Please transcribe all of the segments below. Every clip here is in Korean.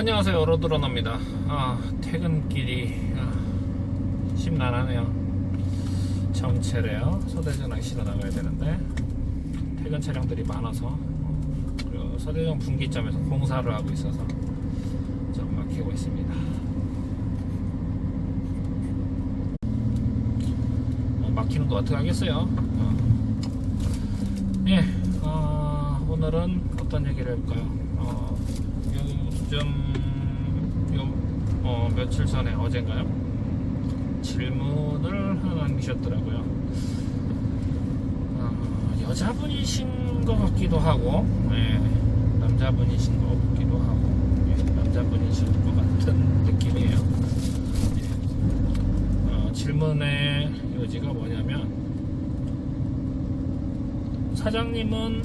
안녕하세요. 로드러너입니다. 아 퇴근길이 아, 심란하네요. 정체래요. 서대전항 실어 나가야 되는데 퇴근 차량들이 많아서 어, 그리고 서대전 분기점에서 공사를 하고 있어서 좀 막히고 있습니다. 어, 막히는 거 어떻게 하겠어요. 어. 예 어, 오늘은 어떤 얘기를 어, 요즘 요 어, 며칠 전에 어젠가요? 질문을 하나 남기셨더라고요. 어, 여자분이신 것 같기도 하고, 예, 남자분이신 것 같기도 하고, 예, 남자분이신 것 같은 느낌이에요. 예. 어, 질문의 요지가 뭐냐면, 사장님은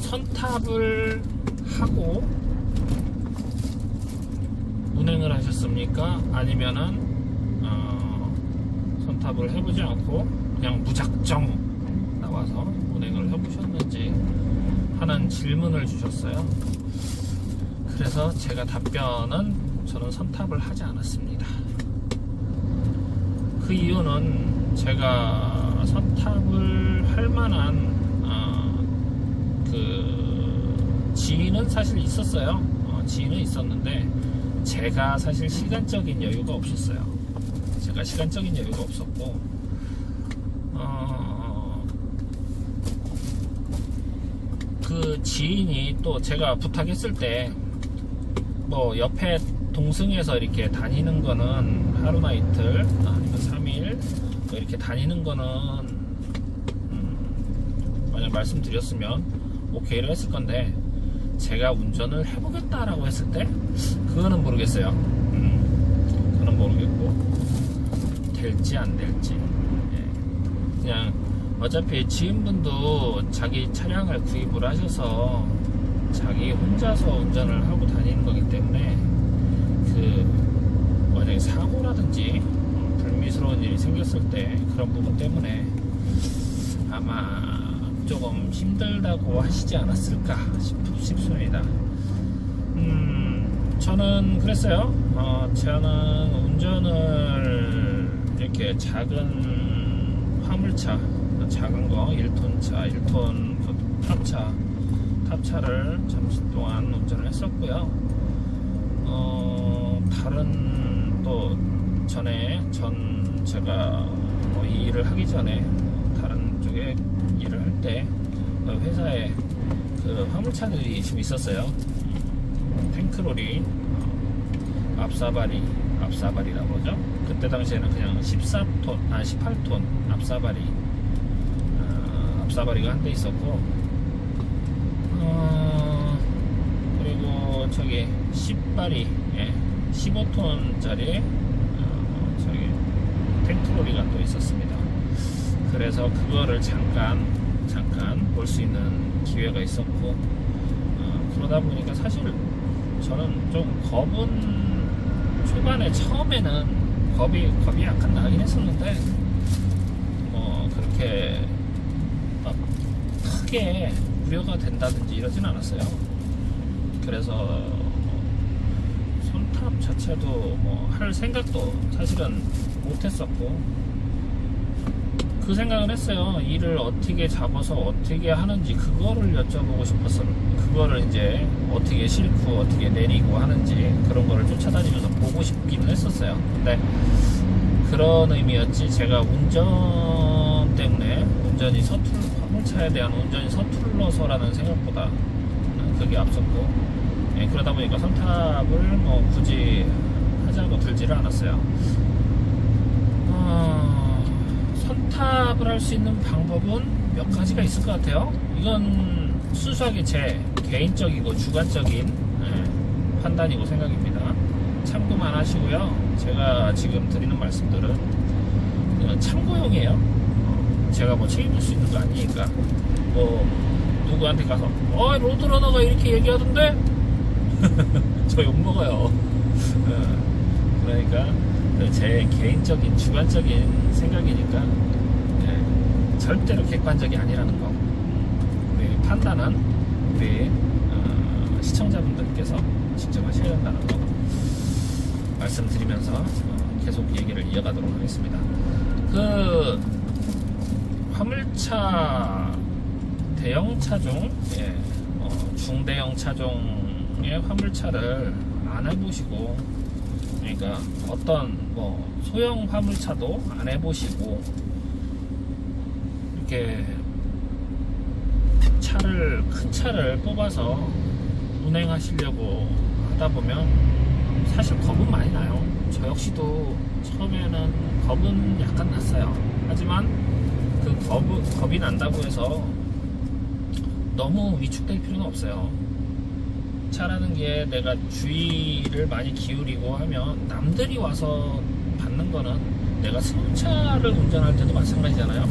선탑을 하고 운행을 하셨습니까? 아니면은 어, 선탑을 해보지 않고 그냥 무작정 나와서 운행을 해보셨는지 하는 질문을 주셨어요. 그래서 제가 답변은 저는 선탑을 하지 않았습니다. 그 이유는 제가 선탑을 할 만한 어, 그 지인은 사실 있었어요. 어, 지인은 있었는데 제가 사실 시간적인 여유가 없었어요. 제가 시간적인 여유가 없었고 어, 그 지인이 또 제가 부탁했을 때 뭐 옆에 동승에서 이렇게 다니는 거는 하루나 이틀 아니면 3일 뭐 이렇게 다니는 거는 음, 만약 말씀드렸으면 오케이를 했을 건데 제가 운전을 해보겠다라고 했을 때 그거는 모르겠어요. 음, 그거는 모르겠고 될지 안 될지 예. 그냥 어차피 지인분도 자기 차량을 구입을 하셔서 자기 혼자서 운전을 하고 다니는 거기 때문에 그 만약에 사고라든지 불미스러운 일이 생겼을 때 그런 부분 때문에 아마 조금 힘들다고 하시지 않았을까 싶, 싶습니다. 음, 저는 그랬어요. 어, 저는 운전을 이렇게 작은 화물차, 작은 거, 1톤차, 1톤 그 탑차, 탑차를 잠시 동안 운전을 했었고요. 어, 다른 또 전에 전 제가 뭐 이 일을 하기 전에 쪽에 일을 할 때 회사에 그 화물차들이 좀 있었어요. 탱크롤이 어, 앞사발이 앞사발이라고 그러죠. 그때 당시에는 그냥 14톤, 아 18톤 앞사발이 어, 앞사발이가 한 대 있었고 어, 그리고 저기 10발이 예, 15톤짜리 어, 저기 탱크로리가 또 있었습니다. 그래서 그거를 잠깐 잠깐 볼 수 있는 기회가 있었고 어, 그러다 보니까 사실 저는 좀 겁은 초반에 처음에는 겁이 겁이 약간 나긴 했었는데 뭐 그렇게 막 크게 우려가 된다든지 이러진 않았어요. 그래서 손탑 자체도 뭐 할 생각도 사실은 못했었고 그 생각을 했어요. 일을 어떻게 잡아서 어떻게 하는지 그거를 여쭤보고 싶었어. 그거를 이제 어떻게 싣고 어떻게 내리고 하는지 그런 거를 쫓아다니면서 보고 싶기는 했었어요. 근데 그런 의미였지 제가 운전 때문에 운전이 서툴 화물차에 대한 운전이 서툴러서라는 생각보다 그게 앞섰고 예, 그러다 보니까 선탑을 뭐 굳이 하자고 들지를 않았어요. 어, 선탑을 할 수 있는 방법은 몇 가지가 있을 것 같아요. 이건 순수하게 제 개인적이고 주관적인 예, 판단이고 생각입니다. 참고만 하시고요. 제가 지금 드리는 말씀들은 참고용이에요. 어, 제가 뭐 책임질 수 있는 거 아니니까. 뭐 누구한테 가서 어 로드러너가 이렇게 얘기하던데 저 욕먹어요. 어, 그러니까 제 개인적인 주관적인 생각이니까 예, 절대로 객관적이 아니라는 거. 우리 판단은 우리 어, 어, 시청자분들께서 직접 하셔야 된다는 거 말씀드리면서 어, 계속 얘기를 이어가도록 하겠습니다. 그 화물차 대형 차종, 예, 어, 중대형 차 종의 화물차를 안 해보시고, 그러니까 어떤 뭐 소형 화물차도 안 해보시고, 이렇게 차를 큰 차를 뽑아서 운행하시려고 하다 보면 사실 겁은 많이 나요. 저 역시도 처음에는 겁은 약간 났어요. 하지만 그 겁, 겁이 난다고 해서 너무 위축될 필요는 없어요. 차라는 게 내가 주의를 많이 기울이고 하면 남들이 와서 받는 거는 내가 승용차를 운전할 때도 마찬가지잖아요.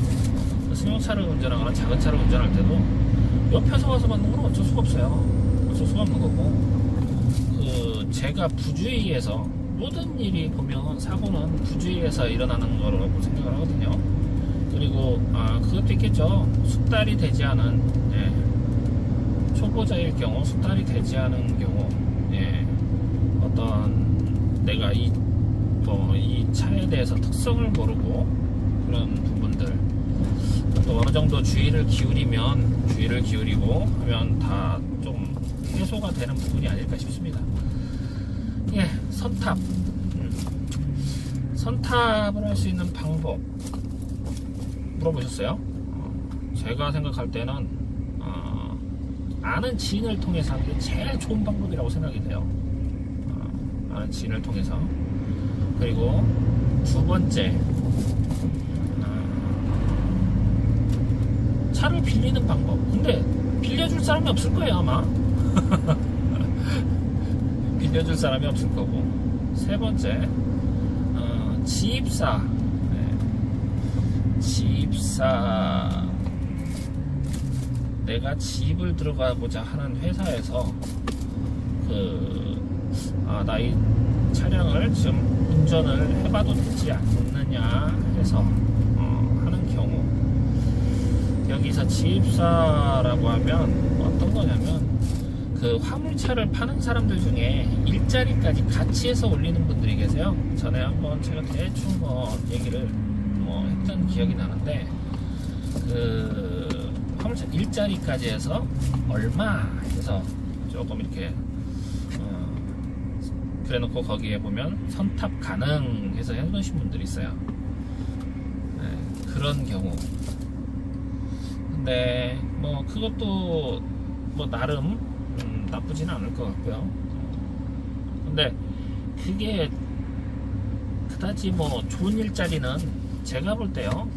승용차를 운전하거나 작은 차를 운전할 때도 옆에서 와서 받는 건 어쩔 수가 없어요. 어쩔 수가 없는 거고. 그 제가 부주의해서 모든 일이 보면 사고는 부주의해서 일어나는 거라고 생각을 하거든요. 그리고 아 그것도 있겠죠. 숙달이 되지 않은 예, 초보자일 경우 숙달이 되지 않은 경우 예, 어떤 내가 이 뭐 이 차에 대해서 특성을 모르고 그런 부분들 또 어느 정도 주의를 기울이면 주의를 기울이고 하면 다 좀 해소가 되는 부분이 아닐까 싶습니다. 예, 선탑. 음. 선탑을 할 수 있는 방법 물어보셨어요? 어, 제가 생각할 때는 어, 아는 지인을 통해서 하는 게 제일 좋은 방법이라고 생각이 돼요. 어, 아는 지인을 통해서 그리고 두 번째 어, 차를 빌리는 방법. 근데 빌려줄 사람이 없을 거예요 아마. 빌려줄 사람이 없을 거고 세 번째 어, 지입사 네. 지입사 내가 지입을 들어가고자 하는 회사에서 그, 아, 나 이 차량을 지금 운전을 해봐도 되지 않느냐 해서, 어, 하는 경우. 여기서 지입사라고 하면 어떤 거냐면, 그 화물차를 파는 사람들 중에 일자리까지 같이 해서 올리는 분들이 계세요. 전에 한번 제가 대충 뭐 얘기를 뭐 했던 기억이 나는데, 그 화물차 일자리까지 해서 얼마 해서 조금 이렇게 어, 그래놓고 거기에 보면 선탑 가능해서 해놓으신 분들이 있어요. 네, 그런 경우. 근데 뭐 그것도 뭐 나름 음, 나쁘지는 않을 것 같고요. 근데 그게 그다지 뭐 좋은 일자리는 제가 볼 때요.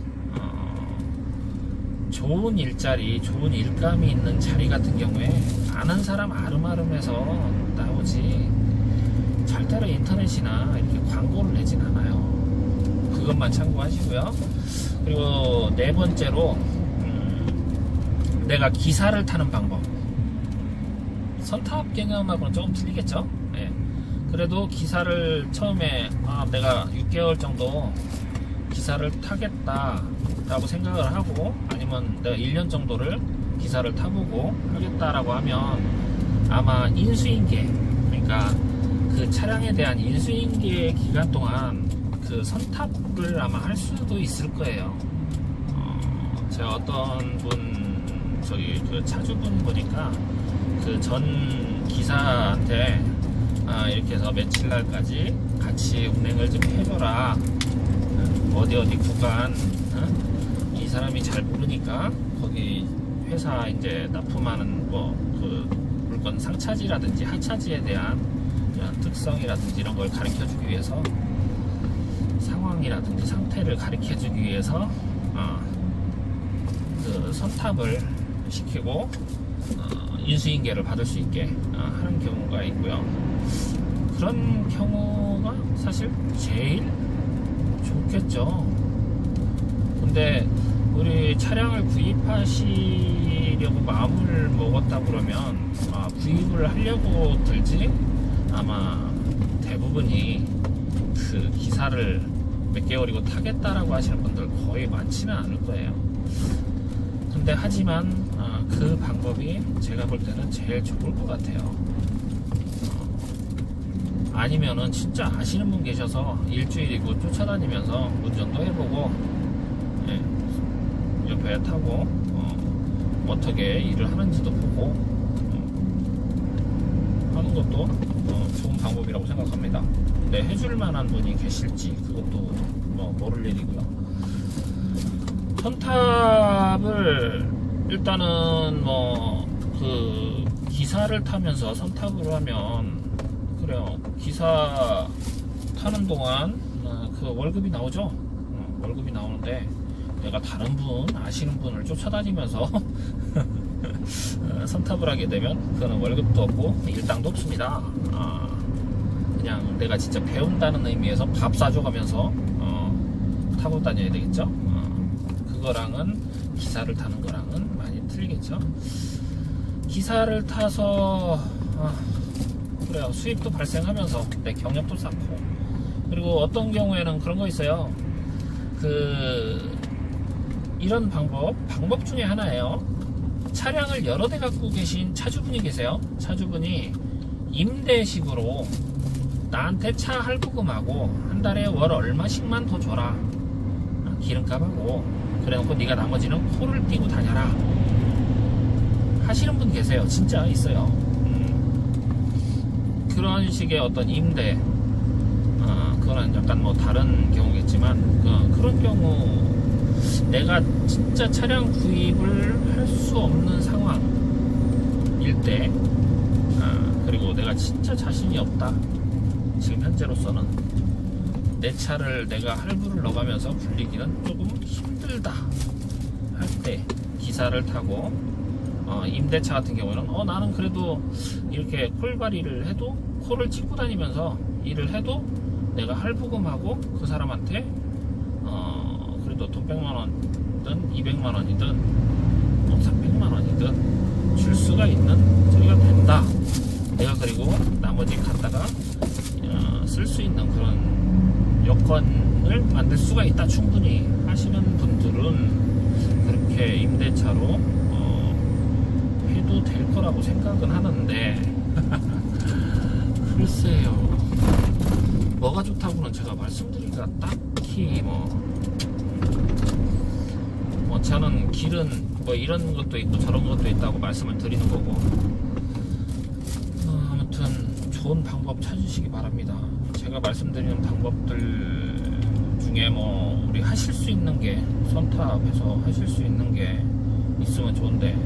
어, 좋은 일자리, 좋은 일감이 있는 자리 같은 경우에 아는 사람 아름아름해서 나오지 절대로 인터넷이나 이렇게 광고를 내진 않아요. 그것만 참고하시고요. 그리고 네 번째로 음, 내가 기사를 타는 방법. 선탑 개념하고는 조금 틀리겠죠? 예. 그래도 기사를 처음에 아, 내가 6개월 정도 기사를 타겠다라고 생각을 하고 아니면 내가 1년 정도를 기사를 타보고 하겠다라고 하면 아마 인수인계 그러니까 그 차량에 대한 인수인계 기간 동안 그 선탑을 아마 할 수도 있을 거예요. 어, 제가 어떤 분 저기 그 차주분 보니까 그 전 기사한테 아, 이렇게 해서 며칠 날까지 같이 운행을 좀 해줘라. 어디 어디 구간 어? 이 사람이 잘 모르니까 거기 회사 이제 납품하는 뭐 그 물건 상차지라든지 하차지에 대한 이런 특성이라든지 이런 걸 가르쳐 주기 위해서 상황이라든지 상태를 가르쳐 주기 위해서 어, 그 선탑을 시키고 어, 인수인계를 받을 수 있게 어, 하는 경우가 있고요. 그런 경우가 사실 제일 좋겠죠. 근데 우리 차량을 구입하시려고 마음을 먹었다 그러면 아, 구입을 하려고 들지 아마 대부분이 그 기사를 몇 개월이고 타겠다라고 하시는 분들 거의 많지는 않을 거예요. 근데 하지만 어, 그 방법이 제가 볼 때는 제일 좋을 것 같아요. 어, 아니면은 진짜 아시는 분 계셔서 일주일이고 쫓아다니면서 운전도 해보고 예, 옆에 타고 어, 어떻게 일을 하는지도 보고 어, 하는 것도 어, 좋은 방법이라고 생각합니다. 근데 해줄 만한 분이 계실지 그것도 뭐 모를 일이고요. 선탑을 일단은 뭐 그 기사를 타면서 선탑을 하면 그래요 기사 타는 동안 어, 그 월급이 나오죠 어, 월급이 나오는데 내가 다른 분 아시는 분을 쫓아다니면서 어, 선탑을 하게 되면 그거는 월급도 없고 일당도 없습니다. 아, 그냥 내가 진짜 배운다는 의미에서 밥 사줘가면서 어, 타고 다녀야 되겠죠? 어, 그거랑은 기사를 타는 거랑은 많이 틀리겠죠? 기사를 타서 아, 그래요. 수입도 발생하면서 내 경력도 쌓고. 그리고 어떤 경우에는 그런 거 있어요. 그 이런 방법 방법 중에 하나예요. 차량을 여러 대 갖고 계신 차주분이 계세요. 차주분이 임대식으로 나한테 차 할부금하고 한 달에 월 얼마씩만 더 줘라. 기름값하고 그래놓고 네가 나머지는 코를 띄고 다녀라. 하시는 분 계세요. 진짜 있어요. 음, 그런 식의 어떤 임대. 어, 그거는 약간 뭐 다른 경우겠지만 그, 그런 경우 내가 진짜 차량 구입을 할 수 없는 상황일 때 아, 그리고 내가 진짜 자신이 없다. 지금 현재로서는 내 차를 내가 할부를 넣어가면서 굴리기는 조금 힘들다 할 때 기사를 타고 어, 임대차 같은 경우는 어 나는 그래도 이렇게 콜바리를 해도 콜을 찍고 다니면서 일을 해도 내가 할부금하고 그 사람한테 어 그래도 돈 100만 원이든 200만 원이든 뭐 300만 원이든 줄 수가 있는 소리가 된다. 내가 그리고 나머지 갖다가 어, 쓸수 있는 그런 여건을 만들 수가 있다 충분히 하시는 분들은 그렇게 임대차로 어, 해도 될 거라고 생각은 하는데. 글쎄요. 뭐가 좋다고는 제가 말씀드리기가 딱히 뭐, 뭐 저는 길은 뭐 이런 것도 있고 저런 것도 있다고 말씀을 드리는 거고 어, 아무튼 좋은 방법 찾으시기 바랍니다 제가 말씀드리는 방법들 중에 뭐 우리 하실 수 있는 게 선탑해서 하실 수 있는 게 있으면 좋은데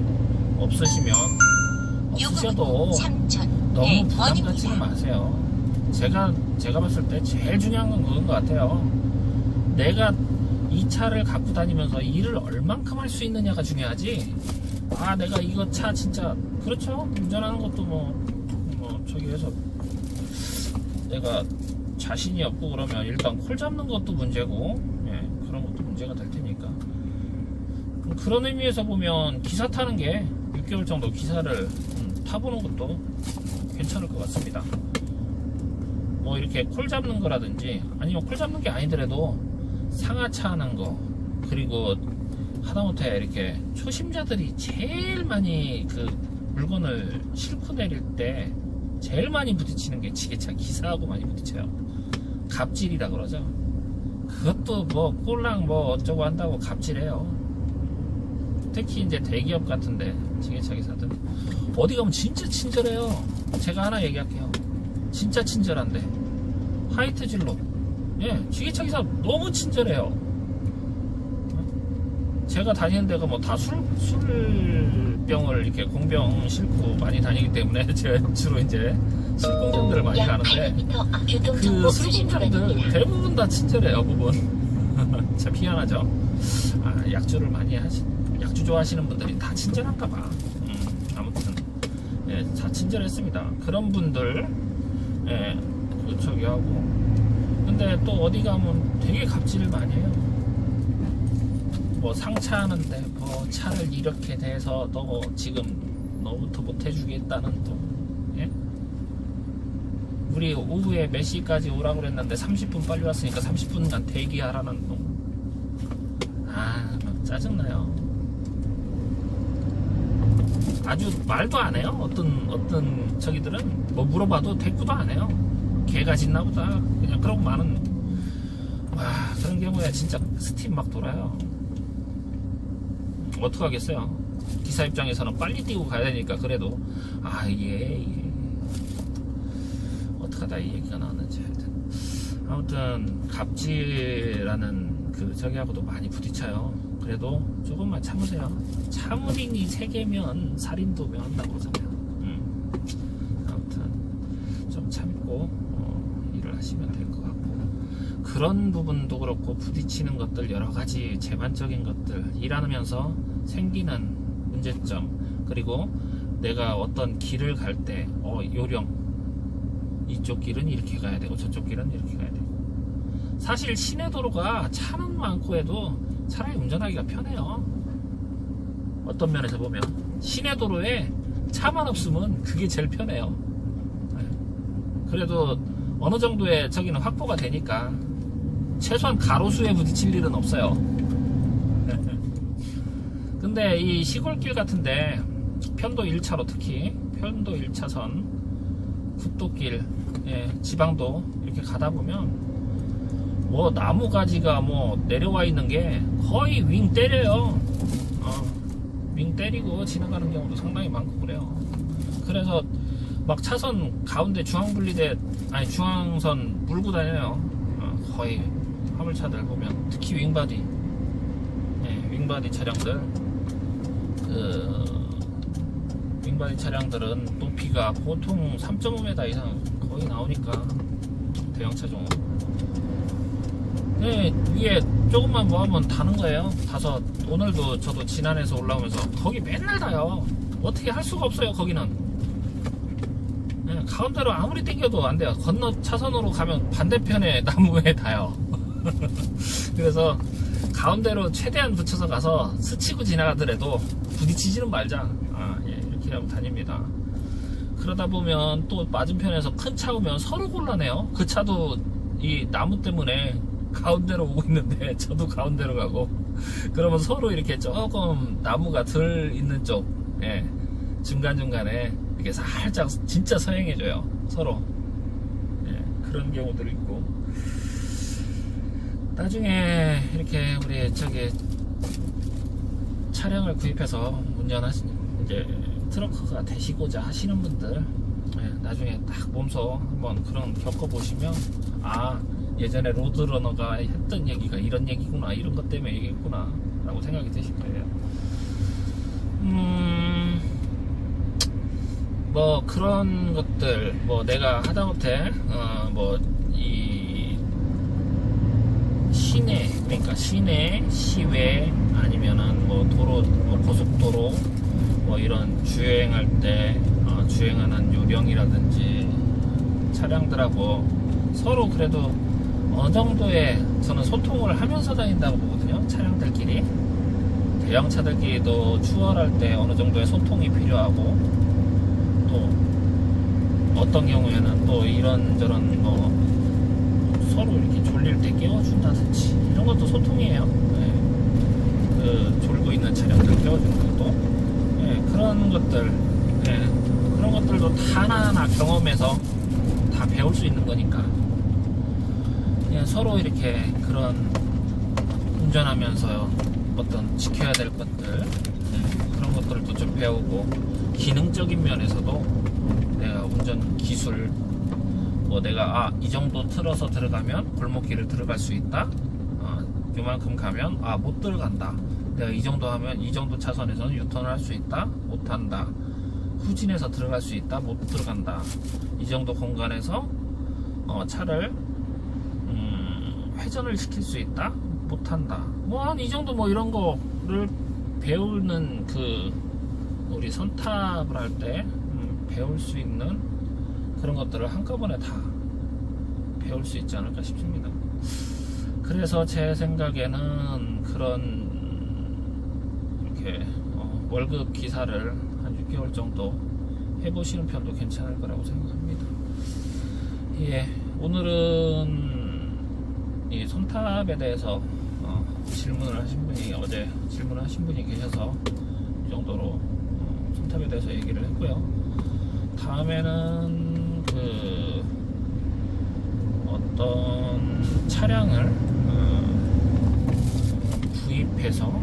없으시면 없으셔도 너무 네, 부담 원입니다. 마세요. 제가 제가 봤을 때 제일 중요한 건 그건 것 같아요. 내가 이 차를 갖고 다니면서 일을 얼만큼 할 수 있느냐가 중요하지. 아 내가 이거 차 진짜 그렇죠. 운전하는 것도 뭐 뭐 저기 해서 내가 자신이 없고 그러면 일단 콜 잡는 것도 문제고 예, 그런 것도 문제가 될 테니까 그럼 그런 의미에서 보면 기사 타는 게 6개월 정도 기사를 음, 타보는 것도 괜찮을 것 같습니다. 뭐 이렇게 콜 잡는 거라든지 아니면 콜 잡는 게 아니더라도 상하차 하는 거 그리고 하다못해 이렇게 초심자들이 제일 많이 그 물건을 싣고 내릴 때 제일 많이 부딪히는 게 지게차 기사하고 많이 부딪혀요. 갑질이라 그러죠. 그것도 뭐 꼴랑 뭐 어쩌고 한다고 갑질해요. 특히 이제 대기업 같은데 지게차 기사들 어디 가면 진짜 친절해요. 제가 하나 얘기할게요. 진짜 친절한데 하이트 진로 예 지게차 기사 너무 친절해요. 제가 다니는 데가 뭐 다 술, 술병을 이렇게 공병 싣고 많이 다니기 때문에 제가 주로 이제 술 공장들을 많이 약 가는데 800m 앞 교통 그 정보 수신 술공장들 구간입니다. 대부분 다 친절해요 부분. 참 희한하죠? 아, 약주를 많이 하시 약주 좋아하시는 분들이 다 친절한가 봐. 음, 아무튼 예, 다 친절했습니다. 그런 분들 예, 그 저기 하고 근데 또 어디 가면 되게 갑질을 많이 해요 뭐 상차하는데 뭐 차를 이렇게 대서 너 지금 너부터 못 해주겠다는 또 예? 우리 오후에 몇 시까지 오라고 그랬는데 30분 빨리 왔으니까 30분간 대기하라는 놈. 아, 막 짜증나요. 아주 말도 안 해요. 어떤 어떤 저기들은 뭐 물어봐도 대꾸도 안 해요. 개가 짖나 보다. 그냥 그러고 마는 와 그런 경우에 진짜 스팀 막 돌아요. 어떡하겠어요. 기사 입장에서는 빨리 뛰고 가야 되니까 그래도 아 이게, 이게 어떡하다 이 얘기가 나왔는지 하여튼 아무튼 갑질라는 그 저기하고도 많이 부딪혀요. 그래도 조금만 참으세요. 참으리니 세계면 살인도 면 한다고 하잖아요. 음. 아무튼 좀 참고 하시면 될 것 같고 그런 부분도 그렇고 부딪히는 것들 여러 가지 제반적인 것들 일하면서 생기는 문제점 그리고 내가 어떤 길을 갈 때 어, 요령 이쪽 길은 이렇게 가야 되고 저쪽 길은 이렇게 가야 되고. 사실 시내 도로가 차는 많고 해도 차라리 운전하기가 편해요. 어떤 면에서 보면 시내 도로에 차만 없으면 그게 제일 편해요. 네. 그래도 어느 정도의 저기는 확보가 되니까 최소한 가로수에 부딪힐 일은 없어요. 근데 이 시골길 같은데 편도 1차로 특히 편도 1차선 국도길 예, 지방도 이렇게 가다 보면 뭐 나무 가지가 뭐 내려와 있는 게 거의 윙 때려요. 어, 윙 때리고 지나가는 경우도 상당히 많고 그래요. 그래서 막 차선 가운데 중앙분리대 아니 중앙선 물고 다녀요. 어, 거의 화물차들 보면. 특히 윙바디. 예, 윙바디 차량들. 그 윙바디 차량들은 높이가 보통 3.5m 이상 거의 나오니까 대형 차종. 네, 위에 조금만 뭐 하면 다는 거예요. 다서 오늘도 저도 진안에서 올라오면서 거기 맨날 다요. 어떻게 할 수가 없어요 거기는 네, 가운데로 아무리 땡겨도 안 돼요 건너 차선으로 가면 반대편에 나무에 닿아요 그래서 가운데로 최대한 붙여서 가서 스치고 지나가더라도 부딪히지는 말자. 아, 예, 이렇게 하고 다닙니다. 그러다 보면 또 맞은편에서 큰 차 오면 서로 곤란해요. 그 차도 이 나무 때문에 가운데로 오고 있는데 저도 가운데로 가고 그러면 서로 이렇게 조금 나무가 덜 있는 쪽, 예, 중간중간에 이렇게 살짝 진짜 서행해줘요. 서로. 예, 그런 경우들이 있고. 나중에 이렇게 우리 저기 차량을 구입해서 운전하시 이제 트럭커가 되시고자 하시는 분들 예, 나중에 딱 몸소 한번 그런 겪어보시면 아 예전에 로드러너가 했던 얘기가 이런 얘기구나 이런 것 때문에 얘기했구나 라고 생각이 드실 거예요 음 뭐 그런 것들 뭐 내가 하다못해 어 뭐이 시내 그러니까 시내 시외 아니면은 뭐 도로 뭐 고속도로 뭐 이런 주행할 때 어, 주행하는 요령이라든지 차량들하고 서로 그래도 어느 정도의 저는 소통을 하면서 다닌다고 보거든요 차량들끼리. 대형 차들끼리도 추월할 때 어느 정도의 소통이 필요하고 또 어떤 경우에는 또 이런저런 뭐 서로 이렇게 졸릴 때 깨워준다든지 이런 것도 소통이에요. 네. 그 졸고 있는 차량들 깨워주는 것도 네, 그런 것들 네, 그런 것들도 다 하나하나 경험해서 다 배울 수 있는 거니까 그냥 서로 이렇게 그런 운전하면서 어떤 지켜야 될 것들 네, 그런 것들도 좀 배우고 기능적인 면에서도 내가 운전 기술 뭐 내가 아 이 정도 틀어서 들어가면 골목길을 들어갈 수 있다? 어, 요만큼 가면 아 못 들어간다. 내가 이 정도 하면 이 정도 차선에서는 유턴을 할 수 있다? 못 한다. 후진해서 들어갈 수 있다? 못 들어간다. 이 정도 공간에서 어, 차를 음, 회전을 시킬 수 있다? 못 한다. 뭐 한 이 정도 뭐 이런 거를 배우는 그 우리 선탑을 할때 음, 배울 수 있는 그런 것들을 한꺼번에 다 배울 수 있지 않을까 싶습니다. 그래서 제 생각에는 그런 이렇게 어, 월급 기사를 한 6개월 정도 해보시는 편도 괜찮을 거라고 생각합니다. 예, 오늘은 이 손탑에 대해서 어, 질문을 하신 분이 어제 질문을 하신 분이 계셔서 이 정도로 어, 손탑에 대해서 얘기를 했고요. 다음에는 그 어떤 차량을 어, 구입해서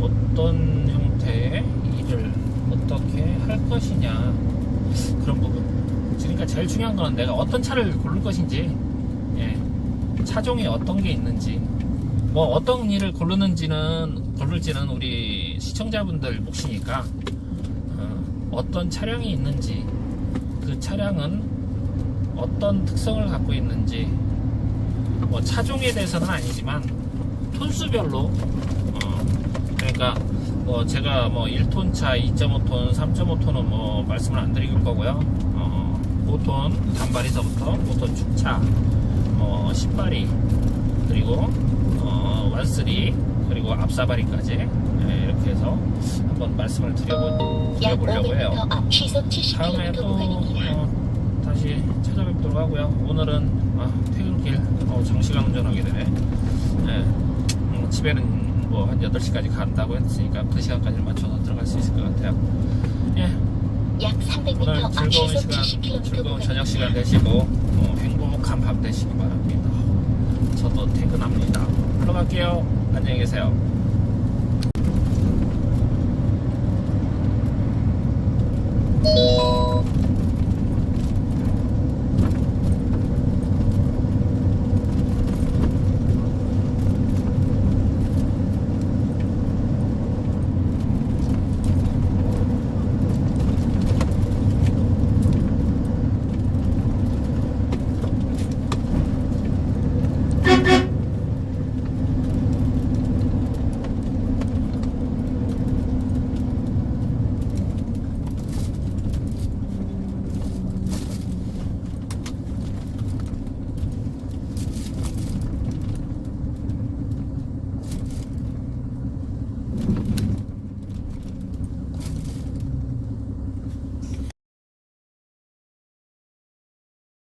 어떤 형태의 일을 어떻게 할 것이냐 그런 부분. 그러니까 제일 중요한 건 내가 어떤 차를 고를 것인지, 예, 차종이 어떤 게 있는지, 뭐 어떤 일을 고르는지는 고를지는 우리 시청자분들 몫이니까 어, 떤 차량이 있는지, 그 차량은 어떤 특성을 갖고 있는지, 뭐 차종에 대해서는 아니지만 톤수별로 어, 그러니까 뭐 제가 뭐 1톤 차, 2.5톤, 3.5톤은 뭐 말씀을 안 드릴 거고요. 어, 5톤 단발에서부터 5톤 축차, 뭐 10발이 그리고 어, 완쓰리 그리고 앞사발이까지 예, 이렇게 해서 한번 말씀을 드려보, 약 드려보려고 해요. 500m 앞 시속 70km 다음에 또. 어, 다시 찾아뵙도록 하고요. 오늘은 아, 퇴근길 어, 장시간 운전하게 되네. 예, 음, 집에는 뭐 한 8시까지 간다고 했으니까 그 시간까지를 맞춰서 들어갈 수 있을 것 같아요. 예, 약 오늘 300m 앞 즐거운 시간, 70km 즐거운. 저녁 시간 되시고 어, 행복한 밤 되시기 바랍니다. 저도 퇴근합니다. 들어갈게요. 안녕히 계세요.